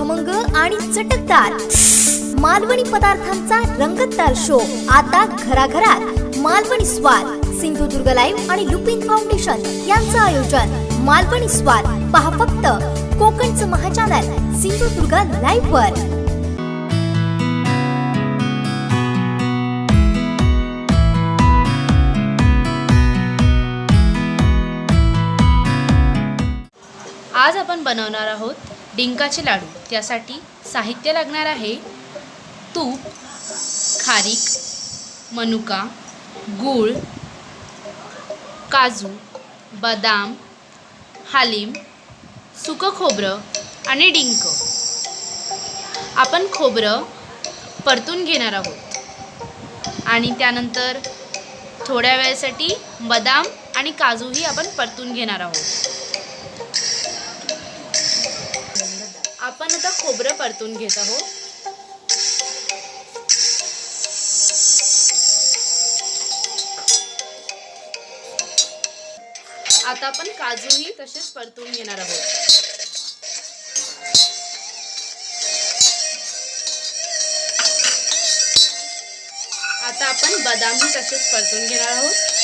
खमंग आणि चटकदार. मालवणी पदार्थांचा रंगतदार शो आता घराघरात मालवणी स्वाद सिंधुदुर्ग लाईव्ह आणि लुपिन फाउंडेशन यांचं आयोजन. मालवणी स्वाद पहा फक्त कोकणचं महाचॅनल सिंधुदुर्ग लाईव्ह वर. आज आपण बनवणार आहोत डिंकाचे लाडू. त्यासाठी साहित्य लागणार आहे तूप खारीक मनुका गूळ काजू बदाम हालिम सुकं खोबरं आणि डिंक. आपण खोबरं परतून घेणार आहोत. आणि त्यानंतर थोड्या वेळासाठी बदाम आणि काजूही आपण परतून घेणार आहोत. आपण आता खोबरं परतून घेत आहोत. आता आपण काजूही तसेच परतून घेणार आहोत. आता आपण बदामही तसेच परतून घेणार आहोत.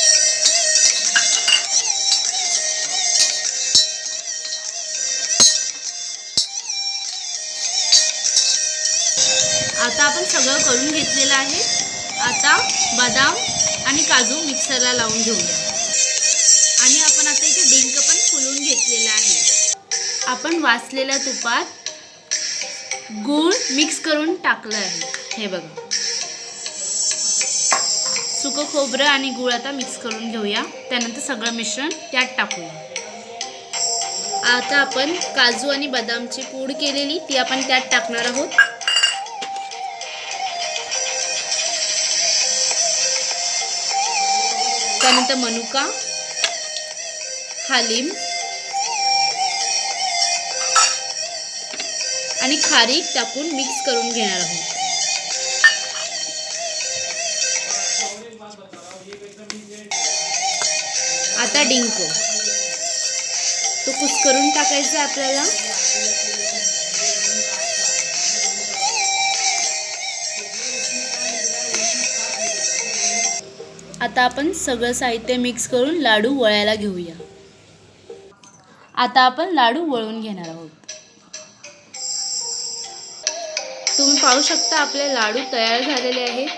आता आपण सगळं करून घेतलेलं आहे. आता बदाम आणि काजू मिक्सरला लावून घेऊया. आणि आपण आता इथे डिंक पण फुलून घेतलेलं आहे. आपण वाचलेल्या तुपात गूळ मिक्स करून टाकलं आहे. हे बघा. सुकं खोबरं आणि गूळ आता मिक्स करून घेऊया. त्यानंतर सगळं मिश्रण त्यात टाकूया. आता आपण काजू आणि बदामची पूड केलेली ती आपण त्यात टाकणार आहोत. त्यानंतर मनुका हालिम आणि खारीक टाकून मिक्स करून घेणार आहोत. आता डिंक. तो कुस्करून टाकायचा आपल्याला. आता आपण सगळं साहित्य मिक्स करून लाडू वळायला घेऊया. आता आपण लाडू वळून घेणार आहोत. तुम्ही पाहू शकता आपले लाडू तयार झालेले आहेत.